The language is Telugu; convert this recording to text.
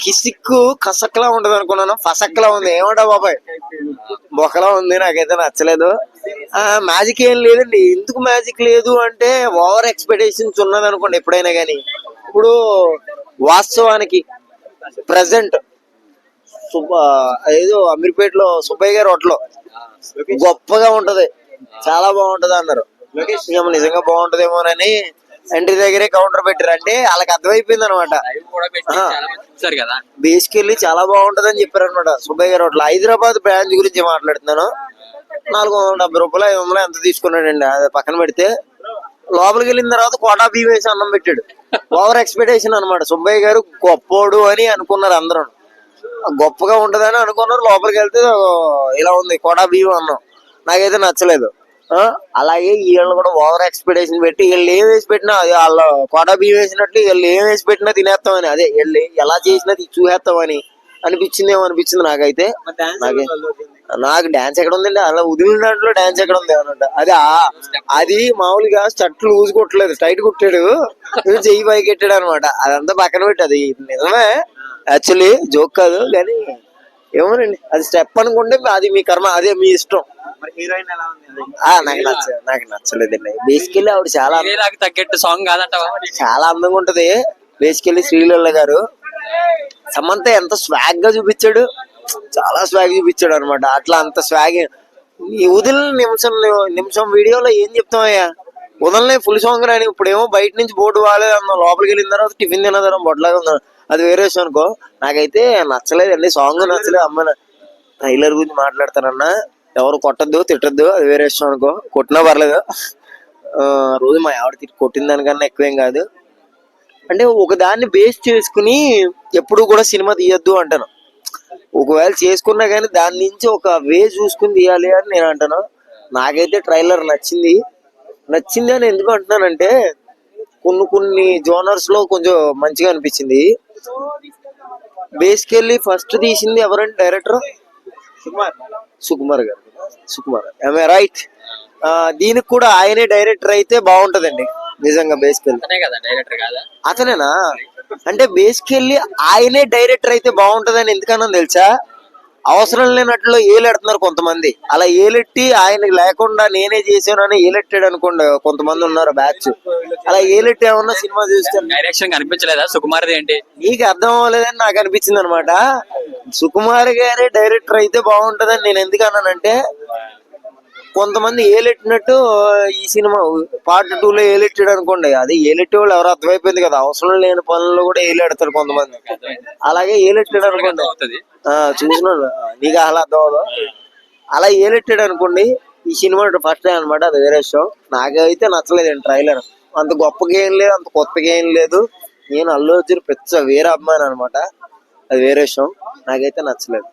కిసిక్కు కసక్లా ఉంటది అనుకున్నాను. ఫసక్లా ఉంది. ఏమంటా బాబాయ్? బొక్కలా ఉంది. నాకైతే నచ్చలేదు. ఆ మ్యాజిక్ ఏం లేదండి. ఎందుకు మ్యాజిక్ లేదు అంటే ఓవర్ ఎక్స్పెక్టేషన్స్ ఉన్నది అనుకోండి ఎప్పుడైనా కానీ ఇప్పుడు వాస్తవానికి ప్రజెంట్ సుబ్బ ఏదో అమీర్పేటలో సుబ్బయ్య గారి హోటల్ గొప్పగా ఉంటది. చాలా బాగుంటది అన్నారు. నిజంగా నిజంగా బాగుంటదేమోనని ఇంటి దగ్గరే కౌంటర్ పెట్టారు అంటే వాళ్ళకి అర్థమైపోయింది అనమాట ఆ. చాలా చాలా బాగుంటదని చెప్పారు అనమాట సుబ్బయ్య గారు హోటల్ హైదరాబాద్ బ్రాంచ్ గురించి మాట్లాడుతున్నాను? నాలుగు వందల డెబ్బై రూపాయలు ఐదు వందలు ఎంత తీసుకున్నాడండి? అది పక్కన పెడితే లోపలికి వెళ్ళిన తర్వాత కోటా బియ్యం వేసి అన్నం పెట్టాడు. ఓవర్ ఎక్స్పెక్టేషన్ అన్నమాట. సుబ్బయ్య గారు గొప్పోడు అని అనుకున్నారు అందరూ. గొప్పగా ఉంటదని అనుకున్నారు. లోపలికి వెళ్తే ఇలా ఉంది కోటా బియ్యం అన్నం. నాకైతే నచ్చలేదు. అలాగే వీళ్ళు కూడా ఓవర్ ఎక్స్పెక్టేషన్ పెట్టి వీళ్ళు ఏం వేసి పెట్టినా అది వాళ్ళ కోటా బియ్యం వేసినట్లు వీళ్ళు ఏం వేసి పెట్టినా తినేస్తామని. అదే వీళ్ళు ఎలా చేసినా చూసేస్తామని అనిపించిందేమో అనిపించింది నాకైతే. నాకే నాకు డాన్స్ ఎక్కడ ఉందండి? అలా వదిలిన దాంట్లో డాన్స్ ఎక్కడ ఉంది అన్నట్టు. అది అది మామూలుగా షర్ట్ లూజ్ కొట్టలేదు టైట్ కుట్టాడు. చెయ్యి పైకి పెట్టాడు అనమాట అదంతా పక్కన పెట్టి అది నిజమే. యాక్చువల్లీ జోక్ కాదు కానీ ఏమోనండి. అది స్టెప్ అనుకుంటే అది మీ కర్మ అదే మీ ఇష్టం. మరి హీరోయిన్ ఎలా ఉంది? ఆ నాకు నచ్చ నాకు నచ్చలేదండి. బేసికల్లీ ఆవిడ చాలా తగ్గట్టు సాంగ్ కాదంటావా? మరి? చాలా అందంగా ఉంటది. బేసికల్లీ శ్రీలీల గారు. సమంత ఎంత స్వాగ్గా చూపించాడు. చాలా స్వాగ్ చూపించాడు అనమాట అట్లా అంత స్వాగ్ ఈ వదిలిన నిమిషం నిమిషం వీడియోలో ఏం చెప్తామయ్యా? వదలనే ఫుల్ సాంగ్ రాని ఇప్పుడు ఏమో బయట నుంచి బోర్డు అన్న లోపలికి వెళ్ళిన తర్వాత టిఫిన్ తినదరం బొట్లాగా ఉందా అది వేరే విషయం అనుకో. నాకైతే నచ్చలేదండి. సాంగ్ నచ్చలేదు. అమ్మ ట్రైలర్ గురించి మాట్లాడతానన్నా. ఎవరు కొట్టద్దు తిట్టద్దు అది వేరే ఇష్టం అనుకో. కొట్టినా పర్లేదు. ఆ, రోజు మా ఆవిడ తిట్టి కొట్టిన దానికన్నా ఎక్కువేం కాదు. అంటే ఒక దాన్ని బేస్ చేసుకుని ఎప్పుడు కూడా సినిమా తీయొద్దు అంటాను. ఒకవేళ చేసుకున్నా కానీ దాని నుంచి ఒక వే చూసుకుని తీయాలి అని నేను అంటాను. నాకైతే ట్రైలర్ నచ్చింది. నచ్చింది అని ఎందుకు అంటున్నానంటే కొన్ని కొన్ని జోనర్స్లో కొంచెం మంచిగా అనిపించింది. బేసికల్లీ ఫస్ట్ తీసింది ఎవరంటే డైరెక్టర్ సుకుమార్ సుకుమార్ గారు. సుకుమార్. ఐ రైట్ దీనికి కూడా ఆయనే డైరెక్టర్ అయితే బాగుంటదండి. నిజంగా కాదా అతనేనా? అంటే బేసికల్లీ ఆయనే డైరెక్టర్ అయితే బాగుంటదని ఎందుకన్నా తెలుసా? అవసరం లేనట్లు ఏలెడుతున్నారు కొంతమంది. అలా ఏలెట్టి ఆయనకి లేకుండా నేనే చేశాను అని ఏలెట్టాడు అనుకోండి కొంతమంది ఉన్నారు బ్యాచ్ అలా ఏలెట్టి ఏమన్నా సినిమా చూస్తే డైరెక్షన్ కనిపించలేదా? సుకుమార్ది ఏంటి? నీకు అర్థం అవ్వలేదని నాకు అనిపించింది అనమాట సుకుమార్ గారే డైరెక్టర్ అయితే బాగుంటదని నేను ఎందుకు అన్నానంటే కొంతమంది ఏలెట్టినట్టు ఈ సినిమా పార్ట్ టూ లో ఏలెట్టాడు అనుకోండి అది ఏలెట్టే వాళ్ళు ఎవరు అర్థమైపోయింది కదా అవసరం లేని పనుల్లో కూడా ఏలెడతారు కొంతమంది. అలాగే ఏలెట్టాడు అనుకోండి అవుతుంది చూసిన నీకు అలా అర్థం అలా ఏలెట్టాడు అనుకోండి ఈ సినిమా ఫస్ట్ టైం అనమాట అది వేరే షో నాకైతే నచ్చలేదు ట్రైలర్ అంత గొప్పగా ఏం లేదు అంత కొత్తగా ఏం లేదు. నేను అల్లు అర్జున్ పెద్ద వేరే అభిమాని అనమాట అది వేరే విషయం నాకైతే నచ్చలేదు.